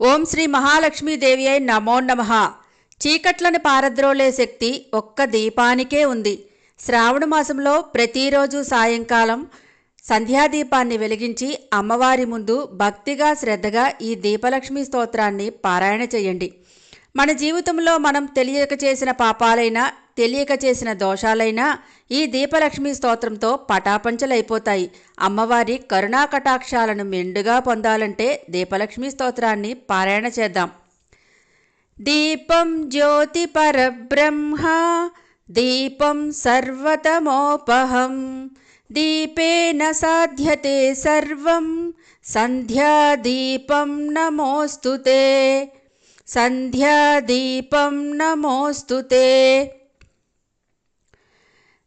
ఓం శ్రీ మహాలక్ష్మీదేవి అయి నమో నమ. చీకట్లను పారద్రోలే శక్తి ఒక్క దీపానికే ఉంది. శ్రావణ మాసంలో ప్రతిరోజు సాయంకాలం సంధ్యాదీపాన్ని వెలిగించి అమ్మవారి ముందు భక్తిగా శ్రద్ధగా ఈ దీపలక్ష్మి స్తోత్రాన్ని పారాయణ చేయండి. మన జీవితంలో మనం తెలియక చేసిన పాపాలైనా తెలియక చేసిన దోషాలైనా ఈ దీపలక్ష్మి స్తోత్రంతో పటాపంచలైపోతాయి. అమ్మవారి కరుణా కటాక్షాలను మెండుగా పొందాలంటే దీపలక్ష్మి స్తోత్రాన్ని పారాయణ చేద్దాం. దీపం జ్యోతి పరబ్రహ్మ దీపం సర్వతమోపహం దీపేన సాధ్యతే సర్వం సంధ్యాదీపం నమోస్తుతే. सन्ध्यादीपं नमोऽस्तु ते।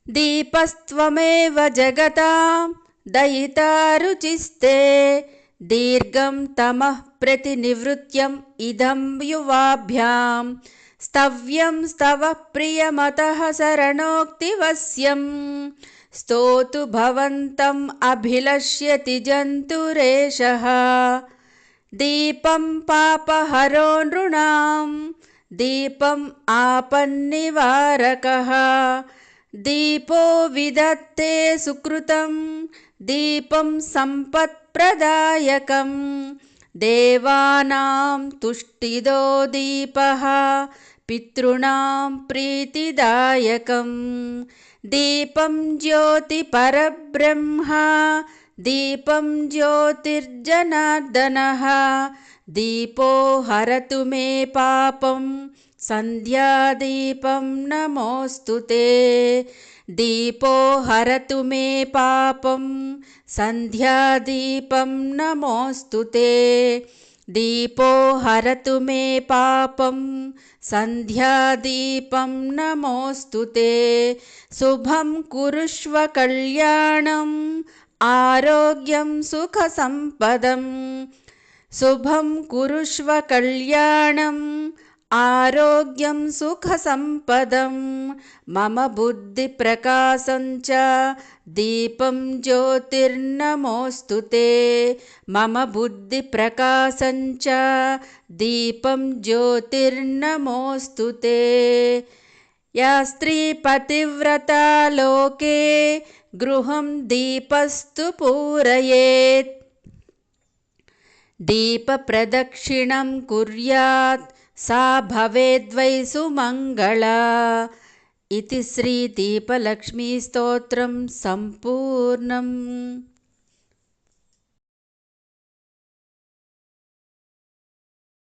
दीपस्त्वमेव जगतां दयिता रुचिस्ते। दीर्घं तमः प्रतिनिवृत्यम् इदं युवाभ्यां। स्तव्यं स्तवः प्रियमतः शरणोक्तिवस्यम्। स्तोतु भवन्तम् अभिलष्यति जन्तुरेशः दीपं पापहरो नृणां दीपम् आपन्निवारकः। दीपो विदत्ते सुकृतं दीपं सम्पत्प्रदायकं। देवानां तुष्टिदो दीपः पितॄणां प्रीतिदायकम् दीपं ज्योतिपरब्रह्मा दीपं ज्योतिर्जनार्दनः। दीपो हरतु मे पापं। सन्ध्यादीपं नमोऽस्तु ते। दीपो हरतु मे पापं। सन्ध्यादीपं नमोऽस्तु ते। दीपो हरतु मे पापं। सन्ध्यादीपं नमोऽस्तु ते। शुभं कुरुष्व कल्याणम् आरोग्यं सुखसम्पदं शुभं कुरुष्व कल्याणम् आरोग्यं सुखसम्पदं मम बुद्धिप्रकाशं च दीपं ज्योतिर्नमोऽस्तु ते मम बुद्धिप्रकाशं च दीपं ज्योतिर्नमोऽस्तु ते। या स्त्रीपतिव्रता लोके गृहं दीपस्तु पूरयेत्। दीपप्रदक्षिणं कुर्यात् सा भवेद्वै सुमङ्गला। इति श्रीदीपलक्ष्मीस्तोत्रं सम्पूर्णम्